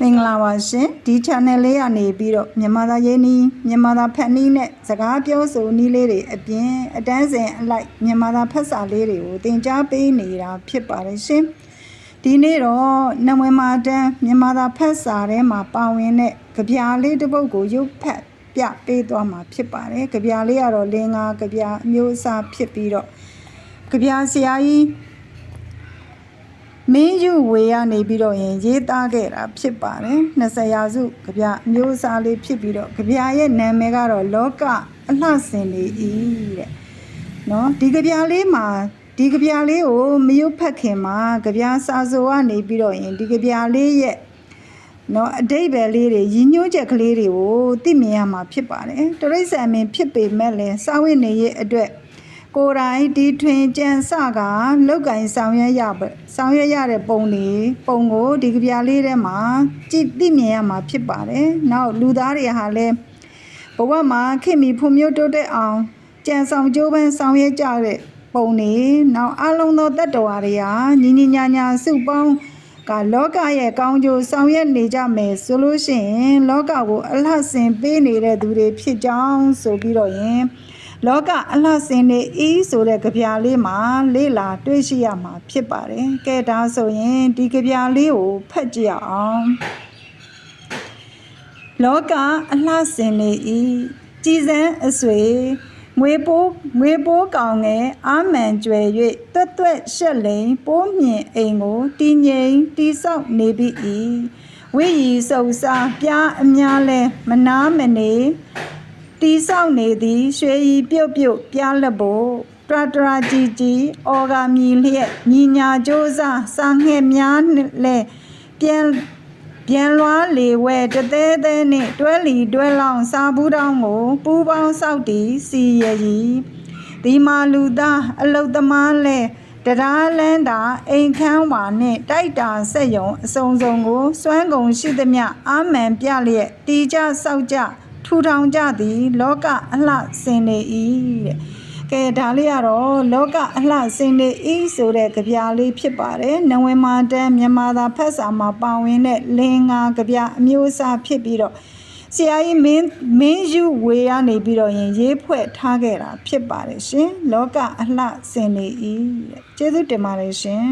မင်္ဂလာပါရှင်ဒီ channel လေးကနေပြီးတော့မြန်မာသားရေးနီးမြန်မာသားဖက်နီးနဲ့စကားပြောဆိုနီးလေးတွေအပြင်အတန်းစဉ်အလိုက်မြန်မာသားဖက်စာလေးတွေကိုသင်ကြားပေးနေတာဖြစ်ပါတယ်ရှင်ဒီနေ့တော့နမွေမာတန်းမြန်မာသားဖက်စာထဲမှာပါဝင်တဲ့ကြပြာလေးတစ်ပုဒ်ကိုရုပ်ဖက်ပြပေးသွားမှာဖြစ်ပါတယ်ကြပြာလေးကတော့လင်္ကာကြပြာအမျိုးအစားဖြစ်ပြီးတော့ကြပြာဆရာကြီး မင်းယူဝေရနေပြီးတော့ရင်ရေးသားခဲ့တာဖြစ်ပါတယ်20ရာစုကြပြအမျိုးအစားလေးဖြစ်ပြီးတော့ကြပြရဲ့နာမည်ကတော့လောကအလှဆင်နေဤတဲ့နော်ဒီကြပြလေးမှာဒီကြပြလေးကိုမယုတ်ဖက်ခင်မှာကြပြစာဆိုကနေပြီးတော့ရင်ဒီကြပြလေးရဲ့နော်အတိတ်ပဲလေးတွေရည်ညွှန်းချက်ကလေးတွေကိုသိမြင်ရမှာဖြစ်ပါတယ်တရိษံမင်းဖြစ်ပေမဲ့လည်းစာဝိနေရဲ့အတွက် ကိုယ်တိုင်ဒီထွင်ကြံစကလောက်ကင်ဆောင်ရွက်ရပါဆောင်ရွက်ရတဲ့ပုံတွေပုံကိုဒီကြပြလေးထဲမှာကြည့်သိမြင်ရမှာဖြစ်ပါတယ်။နောက်လူသားတွေဟာလည်းဘဝမှာခင်မီဖွံ့ဖြိုးတိုးတက်အောင်ကြံဆောင်ကြိုးပမ်းဆောင်ရွက်ကြတဲ့ပုံတွေနောက်အလုံးသောတတ္တဝါတွေဟာညီညီညာညာစုပေါင်းကလောကရဲ့ကောင်းကျိုးဆောင်ရွက်နေကြမယ်ဆိုလို့ရှိရင်လောကကိုအလှဆင်ပေးနေတဲ့သူတွေဖြစ်ကြောင်းဆိုပြီးတော့ရင် လောကအလှဆင်းနေဤဆိုတဲ့ကြပြလေးမှာလေ့လာတွေ့ရှိရမှာဖြစ်ပါတယ်။ကဲဒါဆိုရင်ဒီကြပြလေးကိုဖတ်ကြည့်အောင်။လောကအလှဆင်းနေဤကြည်စမ်းအဆွေငွေပိုးငွေပိုးကောင်ငယ်အာမန်ကျွယ်၍တွတ်တွတ်ရှက်လိန်ပိုးမြင်အိမ်ကိုတည်ငြိမ်တိဆောက်နေပြီ၏ဝိရီစုံစားပြားအများလဲမနာမနေ တီဆောက်နေသည်ရွှေရီပြုတ်ပြုတ်ပြားလက်ဖို့တရတရာကြီးကြီးအော်ဂါမြည်လျက်ညီညာကြိုးစားစာငှက်များလဲပြန်ပြန်လွားလေဝဲတသေးသေးနဲ့တွဲလီတွဲလောင်စာဘူးတောင်းကိုပူပေါင်းဆောက်တီစီရကြီးဒီမာလူသားအလုတ်သမားလဲတရားလန်းတာအိမ်ခန်းဝါနဲ့တိုက်တာဆက်ယုံအစုံစုံကိုစွမ်းကုန်ရှိသမျှအာမန်ပြလျက်တီကြဆောက်ကြ ထူထောင်ကြသည် လောကအလှဆင်နေ၏တဲ့ကဲဒါလေးကတော့လောကအလှဆင်နေ၏ဆိုတဲ့ကြပြလေးဖြစ်ပါတယ်နဝင်မာတန်းမြန်မာသာဖက်စာမှာပါဝင်တဲ့လင်္ကာကြပြအမျိုးအစားဖြစ်ပြီးတော့ဆရာကြီးမင်းမင်းယူဝေရနေပြီးတော့ရင်ရေးဖွဲ့ထားခဲ့တာဖြစ်ပါတယ်ရှင်လောကအလှဆင်နေ၏တဲ့ကျေးဇူးတင်ပါတယ်ရှင်